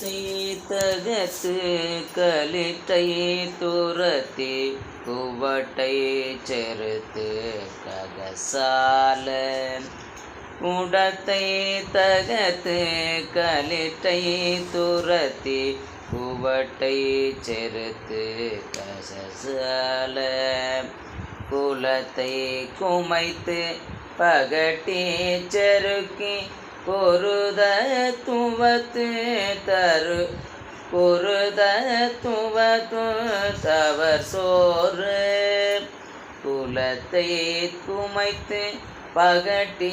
சீத்தகத்து கலித்தை துரத்தி குவட்டை செருத்து ககசால. உடத்தை தகத்து கலிட்டை துரத்தி குவட்டை செருத்து கசசால. குலத்தை குமைத்து பகட்டி செருக்கி பொருத துவத்து தரு பொருத துவத்து தவர் சோறு. குலத்தை குமைத்து பகட்டி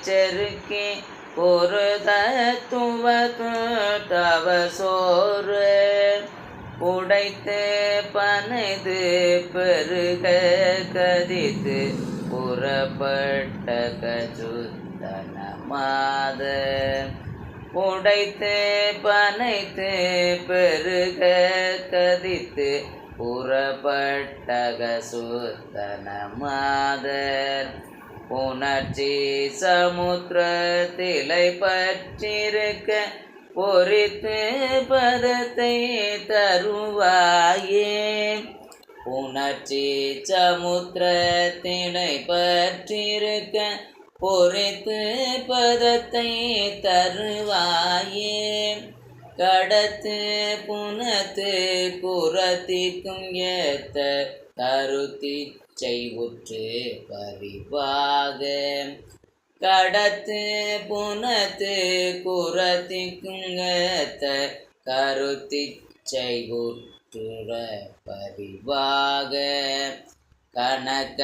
செருக்கி பொருத துவத்து தவர் சோறு. உடைத்து பனைது பெருக கதித்து புறப்பட்ட கஜுத்தன மாத உடைத்து பனைத்து பெருக கதித்து புறப்பட்டக கசுத்தன மாதர் உணர்ச்சி சமுத்திரத்திலை பற்றிருக்க பொறித்து பதத்தை தருவாயே. உணர்ச்சி சமுத்திரத்தினை பற்றிருக்க பொறித்து பதத்தை தருவாயே. கடத்து புனத்து புறத்திற்கும் ஏத்த கருத்தி செய்வுற்று பரிவாக கடத்து புனத்து குரத்திக்குங்கத்த கருத்தி செய்வுற்றுற பரிவாக கனக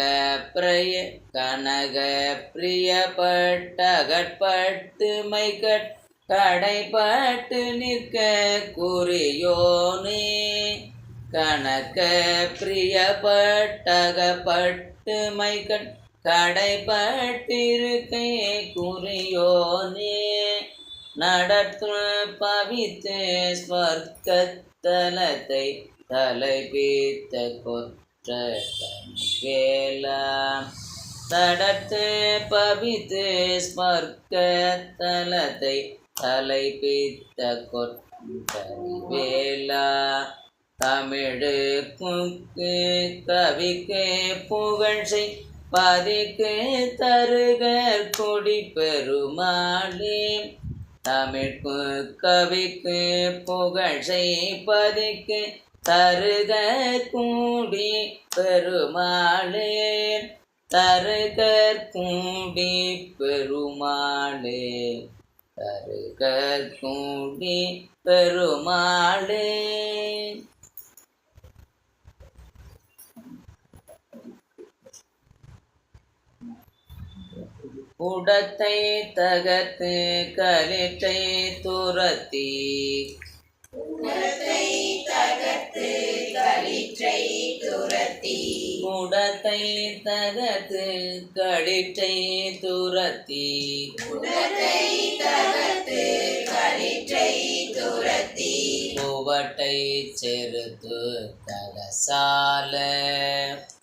பிரய கனக பிரியப்பட்டகட்பட்டு மைகட் கடைப்பட்டு நிற்க குறியோனே. கணக்க பிரியப்பட்டகப்பட்டு மைகட் கடைப்பட்டிருக்கை குறியோனே. நடத்து பவித்து ஸ்வர்க்கத்தலத்தை தலைபீத்த கொத்த வேலா தடத்து பவித்து ஸ்வர்க்கத்தலத்தை தலைபீத்த கொற்ற வேலா தமிழுக்கு கவிக்கு புகழ்ச்சி பதிக்கு தருகர் கொடி பெருமாளே தமிழ்க்கு கவிக்கு புகழ்ச்சி பதிக்கு தருக கூடி பெருமாளே தருக கூடி பெருமாளே தருக கூடி பெருமாளே. உடத்தை தகத்து கலிட்டை துரத்தி உலகத்தை தகர்த்து களிற்றை துரத்தி. உடத்தை தகத்து களிட்டை துரத்தி உலகத்தை தகர்த்து களிற்றை துரத்தி பூவட்டை செருத்து கலசால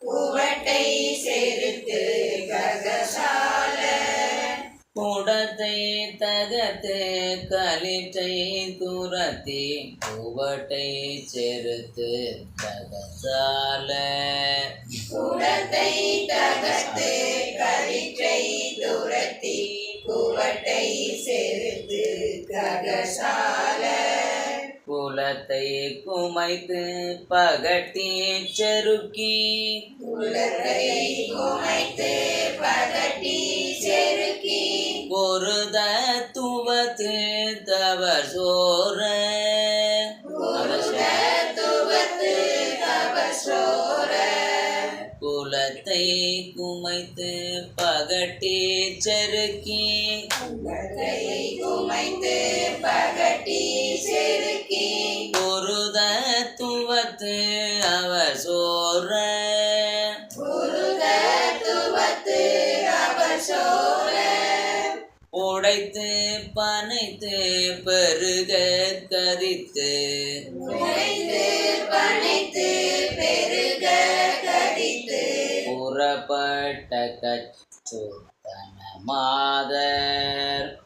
குவட்டை செருத்து ககசால. உடத்தை தகத்து களிட்டை துரத்தி பூவட்டை செருத்து கலசால குடத்தை தகர்த்து களிற்றை துரத்தி குவட்டை செருத்து ககசால குலத்தை குமைத்து பகட்டி செருக்கி. உலகை குமைத்து பகட்டி செருக்கி. ஒரு தத்துவத்து தவர் சோர. குலத்தை குமைத்து பகட்டே செருக்கி.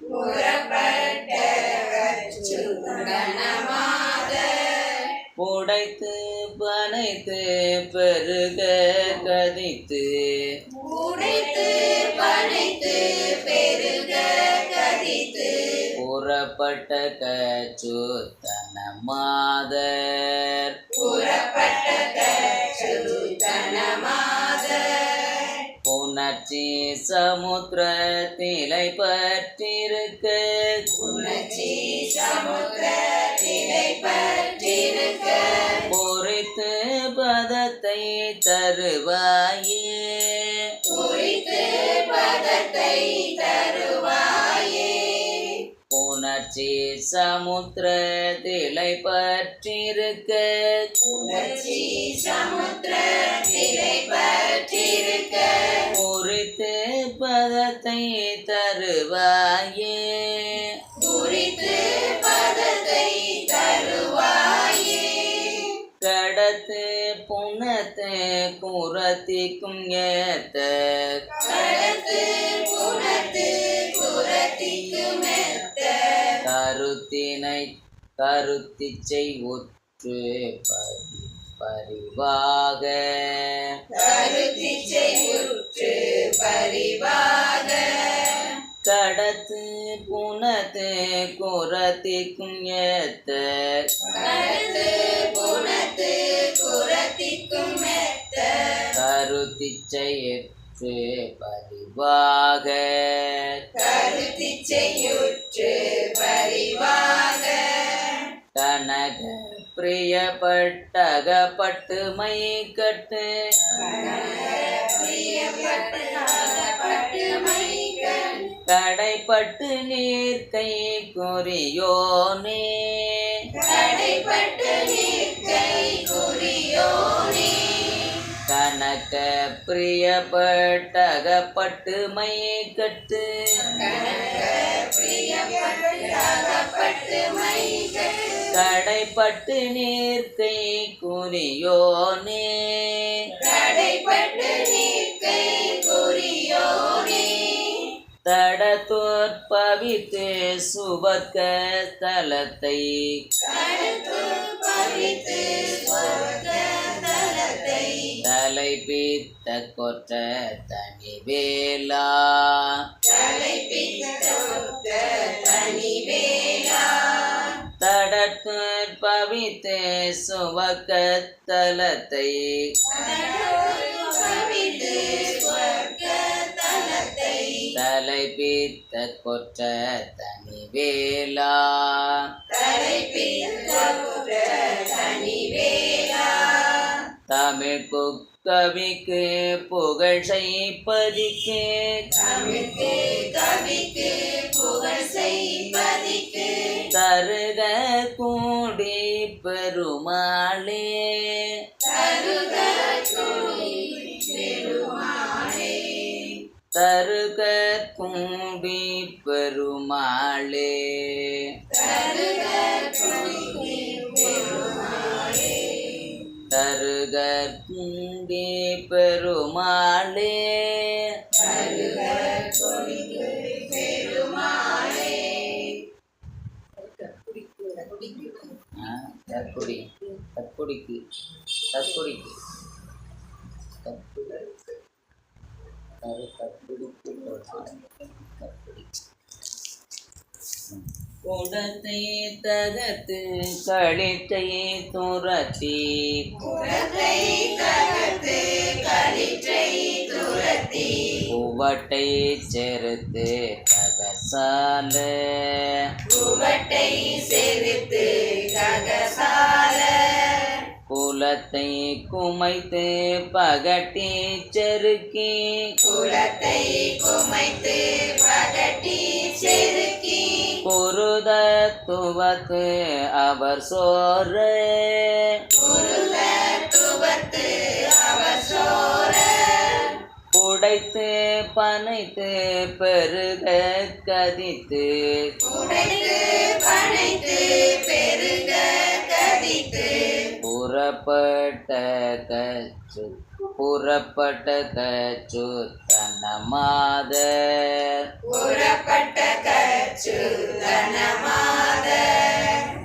புறப்பட்ட கச்சுத்தன மாதர் புடைத்து பனைத்து பெருக கதித்து. புடைத்து பனைத்து பெருக கதித்து. புறப்பட்ட கச்சுத்தன மாதர் புறப்பட்ட கச்சுத்தன மாதர் புணர்ச்சி சமுத்திரத்திலை பற்றிருக்க. உணர்ச்சி சமுத்திர நிலை பற்றிருக்க. பொறித்து பதத்தை தருவாயே. குறித்து பதத்தை தருவாயே. புணர்ச்சி சமுத்திரத்திலை பற்றிருக்க உணர்ச்சி சமுத்திர நிலை பற்றிருக்க பொறித்து பதத்தை தருவாயே. குறித்து பதத்தை தருவாயே. கடத்து புனத்து குரத்திக்கும் ஏத்த. கடத்து புனத்து கருத்திச்சை உற்று பரி பரிவாக. கருத்திச்சை உற்று பரிவாக. கடத்து புனத்து குரத்திக்கும் ஏத்த கடத்து புனத்து புறத்திக்கும் மெத்த கருத்திச்சையற்று பரிவாக. கருத்திச்சையுற்று பரிவாக. பிரியப்பட்டகப்பட்டு மை கட்டு பிரியப்பட்டு மைகன் கடைப்பட்டு நீர்க்கை குறியோனே. கடைப்பட்டு நிற்கை கனக பிரியப்பட்டகப்பட்டு மையை கட்டு. கடைப்பட்டு நீர்க்கை குறியோனே. கடைப்பட்டு நிற்கை குறியோனே தடத்தோற்பவித்து சுபக்க தலத்தை கடத்து பவித்து சொர்க்க தலை கொற்ற தனி வேலா தலைப்பித்த தனி வேளா. தடத்தோற்பவித்து பவித்து சொர்க்க தலத்தை கொற்ற தனி வேலா தனி தமிழ் குக்கவிக்கு புகழை பதிக்கு தமிழ்க்கு கவிக்கு புகழ் செய்வதிக்கு தருக கூடி பெருமாளே. தருக தருக கூடி பெருமாளே. கூடி பெருமாளே. தருக தற்கொடிக்கு தற்கொடிக்கு. ஆ, தற்கொடிக்கு பெருமாளே. தற்குடி. குடத்தை தகத்து கழித்தை துரத்தி. புறத்தை தகர்த்து களிற்றை துரத்தி. உவட்டை செருத்து தகசால புவட்டை செருத்து ககசால. குலத்தை குமைத்து பகட்டி செருக்கி. குலத்தை குமைத்து பகட்டி செருக்கி. குருதத்துவத்து அவர் சோறு. குருத அவர் சோர புடைத்து பனைத்து பெருக கதித்து. உடைத்து பனைத்து பெருக கதித்து புறப்பட்ட புறப்பட்ட கச்சு புறப்பட்ட கச்சு தனமாத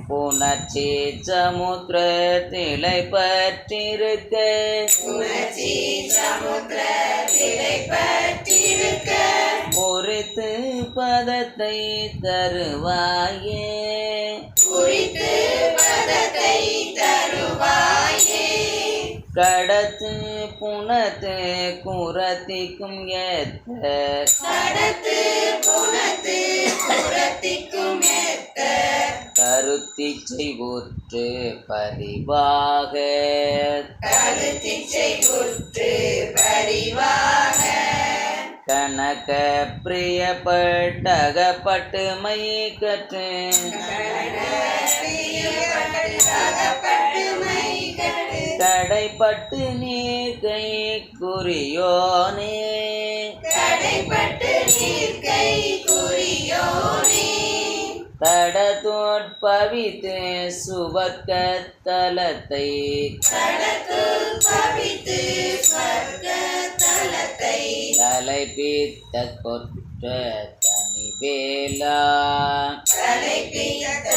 புணர்ச்சி சமுத்திரத்திலை பற்றிருக்க புணர்ச்சி சமுத்திர திளை பற்றிருக்க பொறித்து பதத்தை தருவாயே குறித்து பதத்தை தருவாய். கடத்து புனத்து குரத்திக்கும் ஏத்த. கடத்து குணத்து புறத்திக்கும் ஏத்த. கருத்திச்சை ஊற்று பரிவாக. கருத்திச்சை குற்று பரிவாக. கனக பிரியப்பட்டகப்பட்டு மை கற்று. கட்டு கடைப்பட்டு நீர் கை குறியோனே. கடைப்பட்டு நீர் கை குறியோனே தடத்தோட்பவித்து சுவர்க்க தலத்தை. கடத்து பவித்து ஸ்வர்க தலத்தை. தலைப்பித்த கொற்ற தனி வேலா தலைப்பித்த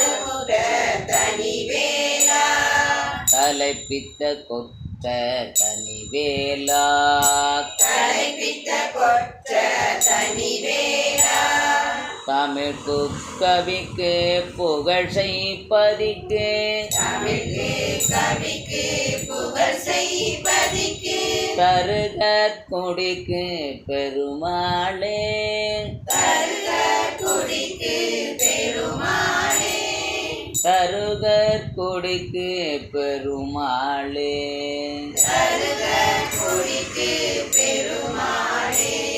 தலைப்பித்த கொற்ற தனி வேலா தலைப்பித்த கொற்ற தனி வேளா தமிழ் குக்கவிக்கு புகழ் செய்ப்பதிக்கு. தமிழ்க்கு கவிக்கு புகழ் செய்பதிக்கு தருகற் கொடிக்கு பெருமாளே. தருக குடிக்கு பெருமாளே. சருகர் கொடிக்கு பெருமாளே. சருகர் கொடிக்கு பெருமாளே.